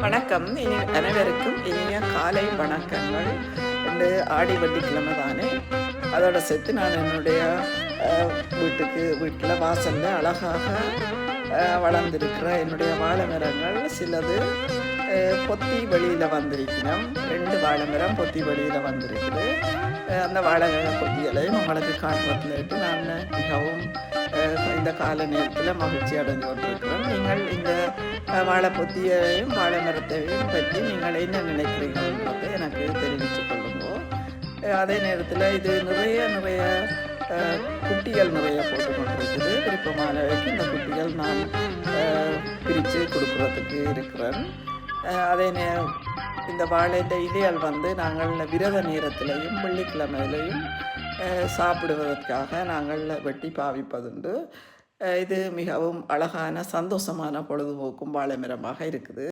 வணக்கம். இனி அனைவருக்கும் இனிய காலை வணக்கங்கள். ரெண்டு ஆடி வெள்ளிக்கிழமை தானே. அதோட சேர்த்து நான் என்னுடைய வீட்டுக்கு வீட்டில் வாசலில் அழகாக அஹ், வளர்ந்திருக்கிற என்னுடைய வாழை மரங்கள் சிலது பொத்தி வெளியில் வந்திருக்கணும் ரெண்டு வாழை மரம் பொத்தி வெளியில் வந்திருக்குது. அந்த வாழை பொத்திகளையும் உங்களுக்கு காட்டுறதுலேட்டு நான் மிகவும் இந்த கால நேரத்தில் மகிழ்ச்சி அடைஞ்சு கொண்டிருக்கிறோம். நீங்கள் இந்த வாழை பொத்தியையும் வாழை மரத்தையும் பற்றி நீங்கள் என்ன நினைக்கிறீங்கன்றதை எனக்கு தெரிவித்து கொள்ளுங்கோ. அதே நேரத்தில் இது நிறைய நிறைய குட்டிகள் நிறைய போட்டு கொண்டிருக்குது விருப்பமானவைக்கு இந்த குட்டிகள் நான் பிரித்து கொடுக்குறதுக்கு இருக்கிறேன். அதே நே இந்த வாழைந்த இலையால் வந்து நாங்கள் விரத நேரத்திலையும் வெள்ளிக்கிழமையிலையும் சாப்பிடுவதற்காக நாங்கள் வெட்டி பாவிப்பதுண்டு. இது மிகவும் அழகான சந்தோஷமான பொழுதுபோக்கும் வாழை இருக்குது.